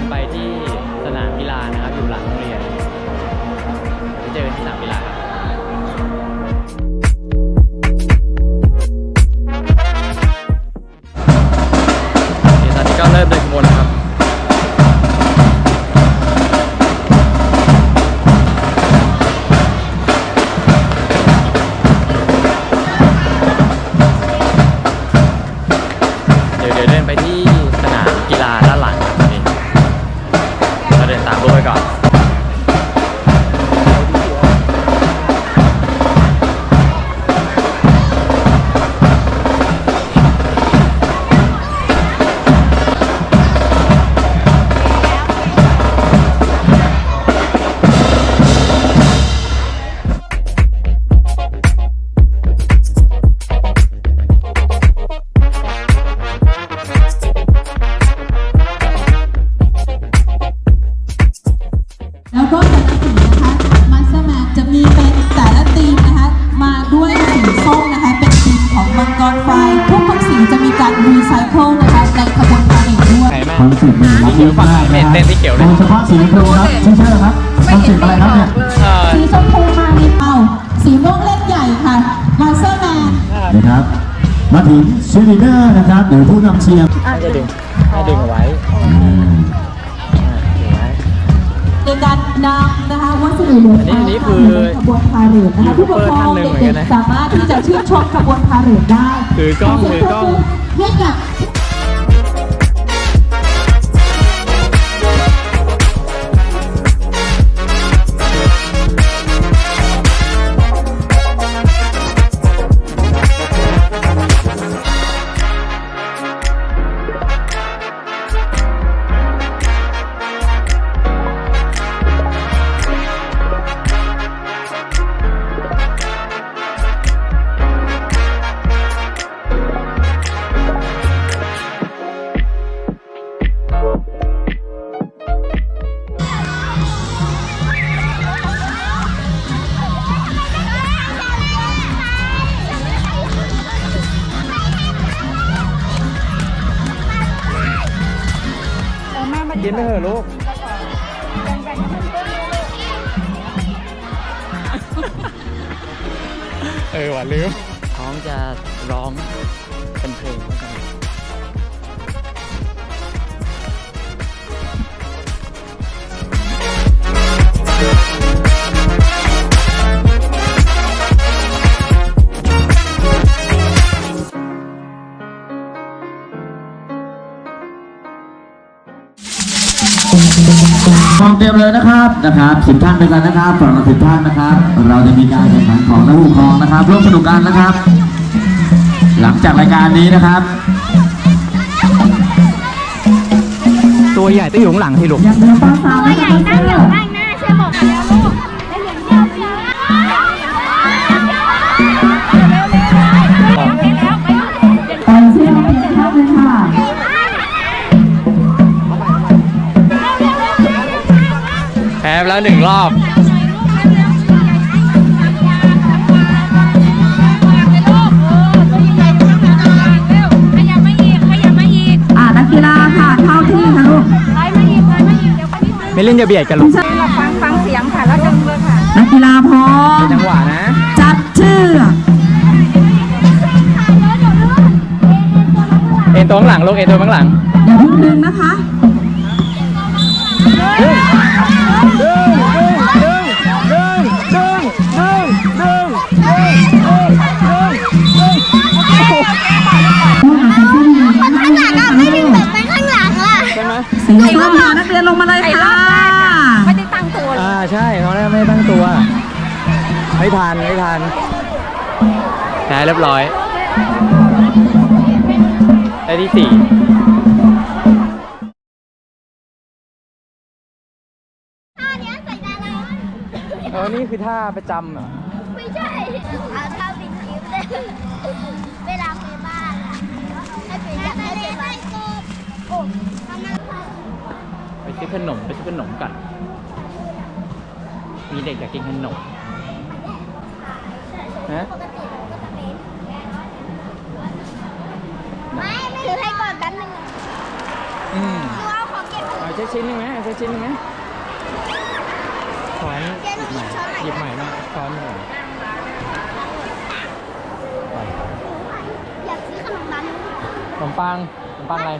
ินไปที่สนามกีฬานะครับอยู่หลัง อนเซ็ปต์เนี่ยสีเขียวฝั่งไหนไม่เห็นเต้นที่เขียวเลย โดยเฉพาะสีชมพูครับชื่อเชื่อครับคอนเซ็ปต์อะไรครับเนี่ยเออ สีชมพูมาในเป้าสีม่วงเล่นใหญ่ค่ะมัสแมน นะครับมาถึงชีลีเดอร์นะครับหรือผู้นำเชียร์ให้จะดึงให้ดึงเอาไว้อืมอ่าดึงไว้ ในการนำนะคะวัสดุเหลืออันนี้อันนี้คือขบวนพาเหรดนะคะผู้ปกครองยูทูบเบอร์ท่านหนึ่งเหมือนกัเด็นกนะๆสามารถที่จะชื่นชมขบวนพาเหรดได้ถือกล้องถือกล้อง กินไปเถอะลูกเออว่ะลืมท้องจะร้องเป็นเพลง แล้วกันมองเตรียมเลยนะครับนะครับสิบท่านด้วยกันนะครับฝั่งละสิบท่านนะครับ เราจะมีการแข่งขันของนักผู้ปกครองนะครับร่วมสนุกกันนะครับ หลังจากรายการนี้นะครับ ตัวใหญ่ต้องอยู่ข้างหลังที่ลูกอย่างเรือปลาสาวนะคะนั่งอยู่ข้างหน้าช่วยบอกแล้วลูกแล้วอย่างเดี แพ้ไปแล้วหนึ่งรอบอ่านักกีฬาค่ะเข้าที่ค่ะลูกไม่เล่นอย่าเบียดกันลูกฟังฟังเสียงค่ะแล้วดึงเลยค่ะนักกีฬาพร้อมจังหวะนะ จับเชือกเอ็นตัวข้างหลังลูกเอ็นตัวข้างหลังอย่าเพิ่งดึงนะคะ ไม่ทันไม่ทันแพ้เรียบร้อย ได้ที่สี่ท่าเนี้ยใส่ดาราเออนี่คือท่าประจำเหรอไม่ใช่เอาท่าปิดคิ้วเลยเวลาไปบ้านอะให้ไปอยากให้ไปบ้านโอ้ทำไมไปซื้อขนมไปซื้อขนมก่อนมีเด็กอยากกินขนม ฮะไม่ถือให้ก่อนแป๊บนึงอืมดูเอาของเก็บเอาสักชิ้นหนึ่งไหมเอาสักชิ้นหนึ่งไหมช้อนหยิบใหม่หยิบใหม่มาช้อนหน่อยอยากซื้อขนมปังขนมปังขนมปังอะไร